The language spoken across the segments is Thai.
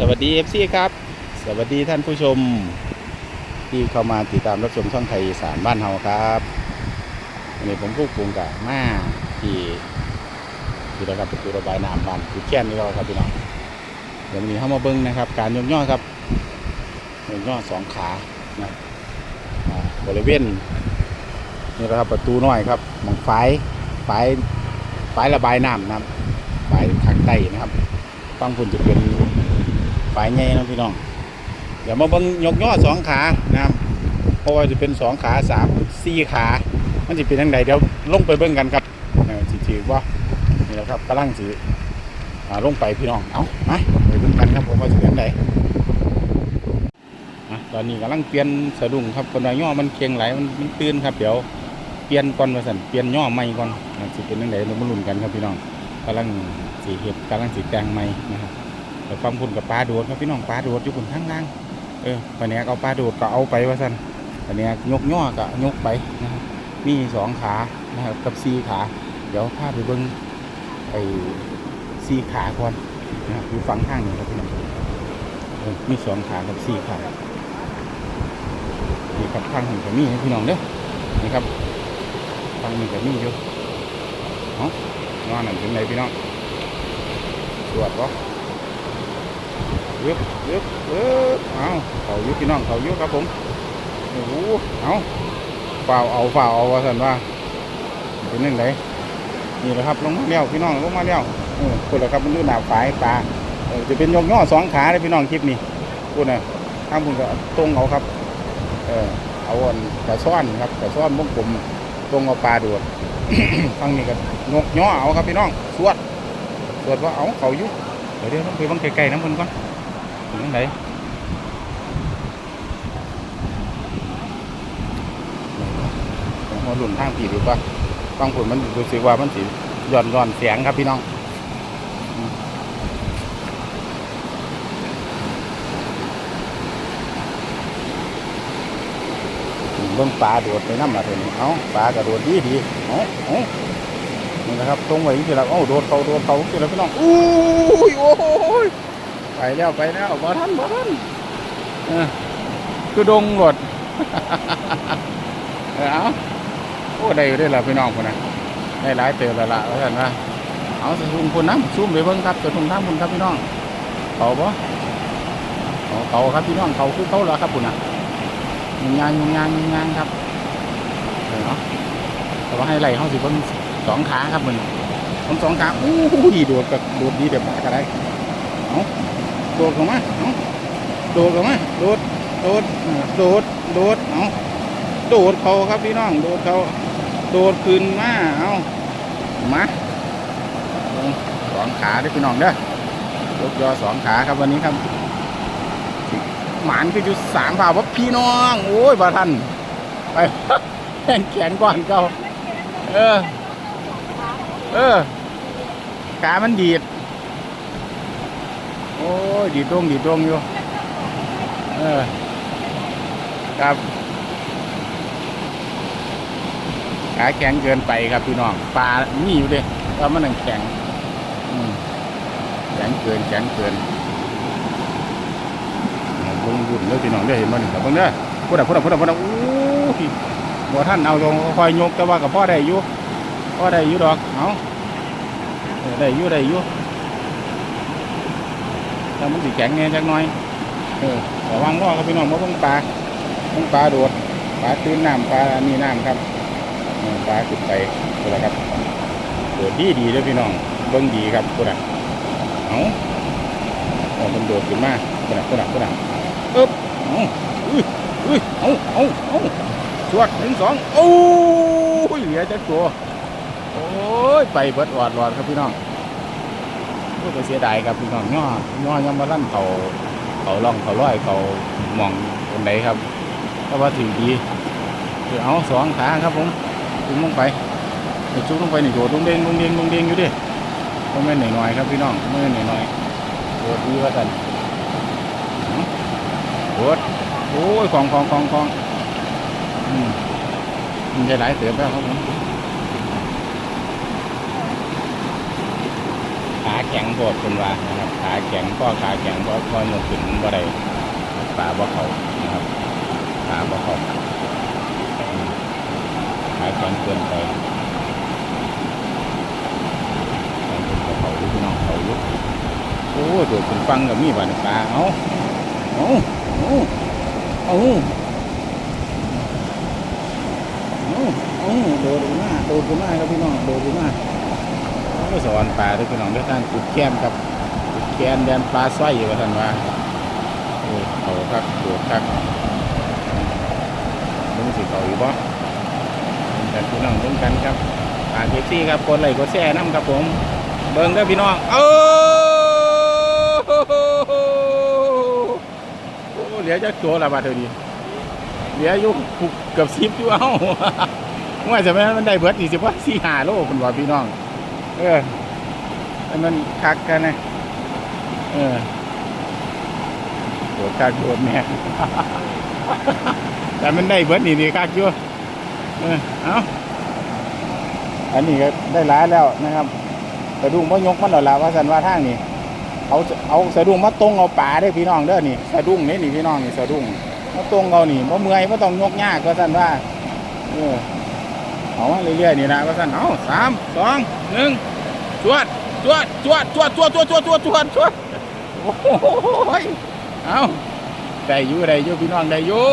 สวัสดี FC ครับ สวัสดีท่านผู้ชม ที่เข้ามาติดตามรับชมช่องไทยสารบ้านเฮาครับวันนี้ผมผู้ปรุงกับมาที่ที่ระดับประตูระบายน้ำบ้านคือแค่นนี่เราครับพี่น้องเดี๋ยววันนี้เข้ามาเบิ้งนะครับ การยกย่อครับยกย่อสองขานะบริเวณนี่นะครับประตูน้อยครับมองฝายฝายฝายระบายน้ำนะครับฝายทางใต้นะครับฟังคุณจะเป็น ฝ่ายใหญ่นะพี่น้อง เดี๋ยวมาเบิ่งยกย่อสองขานะครับเพราะว่าจะเป็นสองขาสามสี่ขา มันจะเป็นยังไงเดี๋ยวลงไปเบิ่งกันครับเออสิถือว่านี่แหละครับกำลังสิอ่าลงไปพี่น้องเอามาไปเบิ่งกันครับผมว่าจะเป็นยังไงอะตอนนี้กำลังเปลี่ยนสะดุ้งครับคนว่าย่อมันเคียงไหลมันมันตื่นครับเดี๋ยวเปลี่ยนก่อนว่าสั่นเปลี่ยนย่อใหม่ก่อนอะสิเป็นยังไงเรามาลุ้นกันครับพี่น้องกำลังสีเห็ดกำลังสีแตงไม้นะครับ ฟังพุ่นกับปลาโดดครับพี่น้องปลาโดดอยู่บนข้างล่างเออปลาเนี้ยเอาปลาโดดก็เอาไปว่าสันปลาเนี้ยยกย่อก็ยกไปนะครับมีสองขานะครับกับสี่ขา เดี๋ยวพาไปเบิ้งไอ้สี่ขาก่อนนะครับอยู่ฝั่งข้างนี้ครับพี่น้องมีสองขากับสี่ขานี่ครับข้างหนึ่งก็มีให้พี่น้องเด้อนี่ครับข้างหนึ่งก็มีอยู่เนาะนอนนั่นเป็นไรพี่น้องสวดบ่ ยึบยึบเออเอาเขายึบพี่น้องเขายึบครับผมโอ้โหเอาเปล่าเอาเปล่าเอาว่าสันว่าเป็นยังไงนี่แหละครับลงมาเลี้ยวพี่น้องลงมาเลี้ยวเออคนละครับมันดูหนาฝายปลาเออจะเป็นยกย่อสองขาเลยพี่น้องคลิปนี้พูดนะข้างบนก็ตรงเอาครับ เออเอาอันกระซ้อนครับกระซ้อนวงกลมตรงเอาปลาโดดฟังนี่ก็งกย่อเอาครับพี่น้องสวดตรวจว่าเอาเขายู่เดี๋ยวเดี๋ยวต้องไปบังไกลๆน้ำมันก่อน ถึงตรงไหนมาหลุนทางผีดีกว่าบางคนมันรู้สึกว่ามันสีย่อนย่อนเสียงครับพี่น้องเบิ่งปลาโดดไปน้ำมาเถอะนี่เอาปลากระโดดดีดีเอาเอานี่นะครับตรงไว้ที่เราเอาโดดเขาโดดเขาที่เราพี่น้องอู้ยโอ้ย ไปแล้วไปแล้วบ่ทันบ่ทันเออคือดงหลดเออเอาโอ้ได้อยู่ได้อละพี่น้องคนน่ะได้หลายเติบแล้วล่ะว่าท่านว่าเอาสะทุ่งคนน้ำซุ่มไปเบิ่งครับสะทุ่งทางคนครับพี่น้องเขาบ่เขาเขาครับพี่น้องเขาคือเขาแล้วครับคุณน่ะยุงยางยุงยางยุงยางครับเออเนาะแต่ว่าให้ไหลเขาสิเบิ่งสองขาครับมันผมสองขาอู้ยโดดกับโดดดีเดี๋ยวปากก็ได้เอา โดดเข้ามาเอาโดดเข้ามาโดดโดดโดดโดดเอาโดดเขาครับพี่น้อง โดดเขาโดดขึ้นมาเอามาสองขาด้อพี่น้องเด้อยกยอสองขาครับวันนี้ครับหมานคืออยู่สามเปล่าว่าพี่น้อง โอ้ยบาทันไปแข็งแข็งก่อนเก่าเออ เออ ขามันดีด อ้ยดีดตรงดีดตรงอยู่เออครับขาแข็งเกินไปครับพี่น้องปลามีอยู่เด้ว่ามันนังแข็งแข็งเกินแข็งเกินบุญบุญเลยพี่น้องได้เห็นมันแต่เพิ่งเด้อพูดอะพูดอะพูดอะพูดอะโอ้ยบ่ท่านเอาลงคอยยกแต่ว่ากับพ่อได้อยู่ก็ได้อยู่ดอกเอาได้อยู่ได้อยู่ แต่มันสิแข็งแน่จักน่อยเออระวังว่าครับพี่น้องมาเบิ่งปลาเบิ่งปลาโดดปลาตื้นน้ำปลามีน้ำครับปลาขึ้นไปตัวละครับโดดดีดีเลยพี่น้องเบิ่งดีครับตัวละเอาเอามันโดดขึ้นมาตัวละตัวละตัวละอึ๊บเอาอุ้ยอุ้ยเอาเอาเอาสวดหนึ่งสองโอ้ยเหลือจักตัวโอ้ยไปเบิดออดรอดครับพี่น้อง ก็เสียดายครับพี่น้องย่อย่อยังมาลั่นเขาเขาล่องเขาร้อยเขาหมองคนไหนครับก็ว่าถึงดีคือเอาสองขาครับผมจุ่มลงไปจุ่มลงไปนี่โดดลงเด้งลงเด้งลงเด้งอยู่ดิก็ไม่นหน่อยครับพี่น้องไม่นหน่อยโดดดีว่ากันเอาโดดโอ้ยของของของของอืมมันจะหลายเติบแล้วครับผม ขาแข็งโพดคุณว่านะครับขาแข็งข้อขาแข็งเพราะพอยกขึ้นบ่ได้ปลาบ่เขานะครับขาบ่เขาอืมขาแข็งเกินไปขาเกินเขาลูกน้องเขาลุกโอ้โดดขึ้นฟังกับมีบ้านปลาเอาเอาเอาเอาเอาเอาโดดขึ้นมาโดดขึ้นมาครับพี่น้องโดดขึ้นมา ก็สอนปลาด้วยพี่น้องด้วยท่านกุดแก้มครับกุดแกนแดนปลาสร้อยอยู่ว่าท่านว่าโอ้เขาคักตัวคักมึงสิเขาอยู่บ่แต่พี่น้องเบิ่งกันครับปลาเกซี่ครับกดไหลกดแชร์น้ำครับผม เบิ่งเด้อพี่น้องเออโอ้เหลือจะตัวละบาทเท่านี้เหลืออยู่เกือบสิบอยู่เอ้าว่าจะแม่มันได้เบิร์ดอีสิบว่าสี่ห้าโลคุณว่าพี่น้อง เออให้มันคักกันนะเออโดดคักโดดแม่ยแต่มันได้เบิดนี่ดีคักอยู่เออเอาอันนี้ก็ได้หลายแล้วนะครับสะดุ้งพ่ยกมันหรอละว่าสันว่าทางนี่เอาเอาสะดุ้งมาตรงเอาป่าได้พี่น้องเด้อนี่สะดุ้งนี่นี่พี่น้องนี่สะดุ้งมาตรงเอานี่บ่เมื่อยบ่ต้องยกยากว่าสันว่าเออ เอามาเรื่อยๆนี่นะว่าสั่นเอาสามสองหนึ่งจวดจวดจวดจวดจวดจวดจวดจวดจวดจวดโอ้โหยเอาได้อยู่ได้อยู่พี่น้องได้อยู่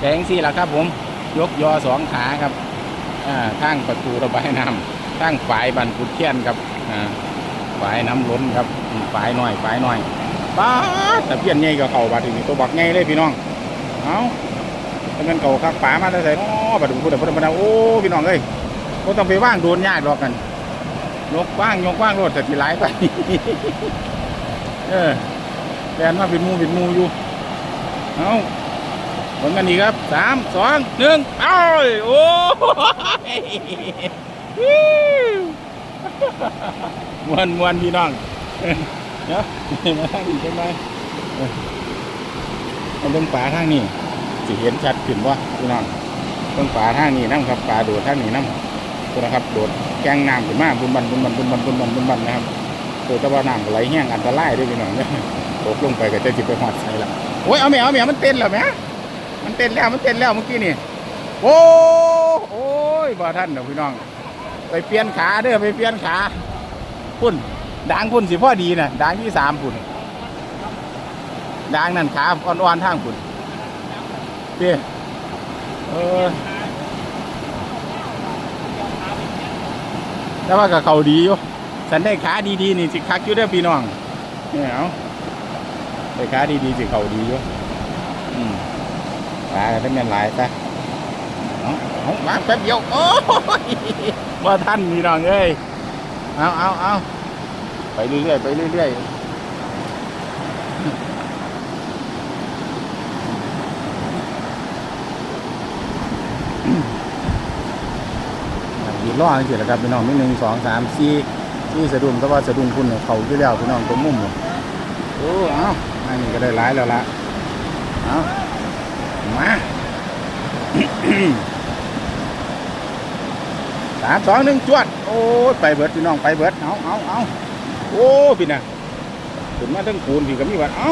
แดงสี่ละครับผม ยกยอสองขาครับอ่าทางประตูระบายน้ำทางฝายบันกุดเทียนครับอ่าฝายน้ำล้นครับฝายหน้อยฝายหน้อยป้าแต่เพี้ยนใหญ่กับเขาบาดที่ตัวบักใหญ่เลยพี่น้องเอา ถ้ามันเก่าคักป่ามาได้ใส่เนาะบัดนี้พูดแต่พูดแต่พูดแต่โอ้พี่น้องเอ้ยก็ต้องไปว่างโดนยากหรอกกันยกว่างยกว่างรถแต่ทีหลายไปเออแลนมาเป็นมูเป็นมูอยู่เอาผลกันอีครับสามสองหนึ่งเอ้ยโอ้ยมวนมวนพี่น้องเออเดี๋ยวมาทางนี้จังไงเออเอาเบิ่งป่าทางนี้ สิเห็นชัดขึ้นว่าพี่น้องเพิ่งป่าทางนี้น้ำครับป่าโดดทางนี้น้ำตัวนะครับ โดดแกงน้ำขึ้นมาบุญบันบุญบันบุญบันบุญบันบุญบันนะครับตัวตะวันน้ำไหลแห้งอันตรายด้วยพี่น้องเนี่ยตกลงไปก็จะจิบไปหอดใส่ละโอ้ยเอาแมวเอาแมวมันเต้นแล้วแมมันเต้นแล้วมันเต้นแล้วเมื่อกี้นี่โอ้โอ้ยบ่ท่านเดี๋ยวพี่น้อง ไปเปลี่ยนขาเด้อไปเปลี่ยนขาพุ่นด่างพุ่นสิพ่อดีนะด่างที่สามพุ่นด่างนั่นขาอ่อนๆทางพุ่น เพี่เออแต่ว่ากับเขาดีอยู่ฉันได้ขาดีๆนี่สิคักอยู่เด้พี่น้องเนี่ยเอาได้ขาดีๆสิเขาดีอยู่อืมขาก็ได้แม่นหลายซะเอาเอาวางแป๊บเดียวโอ้ยว่าท่านพี่น้องเอ้ยเอาเอาเอาไปเรื่อยๆไปเรื่อยๆ ยืนรอจังซี่แหละครับพี่น้องมีหนึ่งสองสามสี่สี่สะดุ้งแต่ว่าสะดุ้งคุณเนี่ยเขาอยู่แล้วพี่น้องตรงมุมเนี่ยโอ้เอาอันนี้ก็ได้หลายแล้วละเอามาสามสองหนึ่งจวด โอ้ยไปเบิดพี่น้องไปเบิดเอาเอาเอาโอ้พี่น่ะขึ้นมาทั้งคูนพี่ก็มีวัดเอา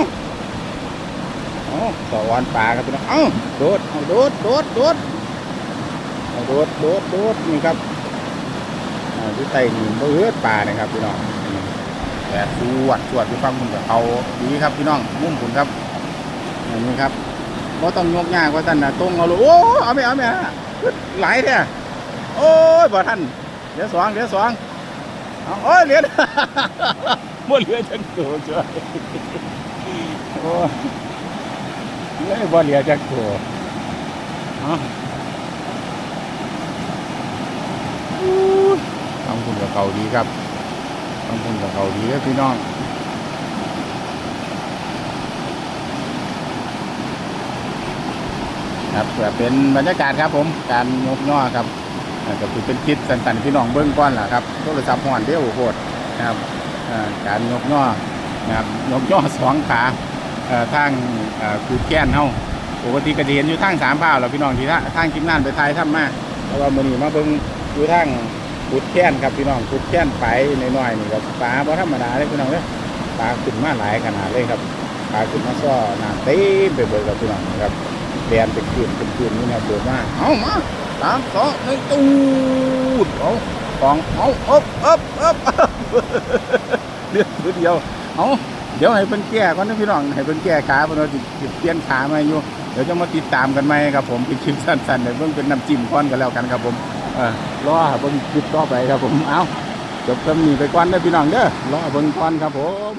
เอาสะวานปลาครับพี่น้องเอาโดดเอาโดดโดดโดด โดดโดดโดดนี่ครับอ่าที่ไต่นี่บ่เอื้อป่านะครับพี่น้องแต่สวดสวดที่ฟังคุณกับเขาดีครับพี่น้องมุ่มคุณครับอันนี้ครับบ่ต้องยกยากว่าท่านนะตรงเอาเลยโอ้เอาไม่เอาไม่เอาหลายแท้โอ้ยบ่ท่านเหลือสองเหลือสองเอาโอ้ยเหลือบ่เหลือจังตัวจ้ะโอ้ยเลยบ่เหลือจังตัวเอา ทำคุณกับเขาดีครับทำคุณกับเขาดีครับพี่น้องครับเพื่อเป็นบรรยากาศครับผม การยกย่อครับก็คือเป็นคลิปสันๆพี่น้องเบิ้องก้อนแหละครับโทรศัพท์ห่อนเดี่ยวโคตรนะครับการยกย่อนะครับยกย่อสองขาเอ่อทางคือแก้นเฮาปกติก็จะเห็นอยู่ทางสามเป้าแล้วพี่น้องที่ทางทางกิมนานไปไทยทำมาเพราะว่ามือนี้มาเบิ้ง อยู่ทางขุดแค้นครับพี่น้องขุดแค้นไปน้อยๆนี่ครับปลาบ่ธรรมดาเลยพี่น้องเด้อปลาขึ้นมาหลายขนาดเลยครับปลาขึ้นมาซ้อน้ำเต็มไปเบิดครับพี่น้องนะครับแดนเป็นคืนเป็นคืนนี่นะเบิดมาเอามาสามสองหนึ่งตูดเอาสองเอาอ๊บอ๊บอ๊บเดือดตัวเดียวเอาเดี๋ยวให้เพิ่นแก้ก่อนนะพี่น้องให้เพิ่นแก้ขาเพิ่นเอาสิสิเปลี่ยนขามาอยู่เดี๋ยวจะมาติดตามกันไหมครับผมเป็นคลิปสั้นๆเดี๋ยวเพิ่งเป็นน้ำจิ้มก้อนกันแล้วกันครับผมเออ รอเบิ่งคลิปต่อไปครับผม เอาจบคำนี้ไปก่อนเด้อพี่น้องเด้อรอเบิ่งก่อนครับผม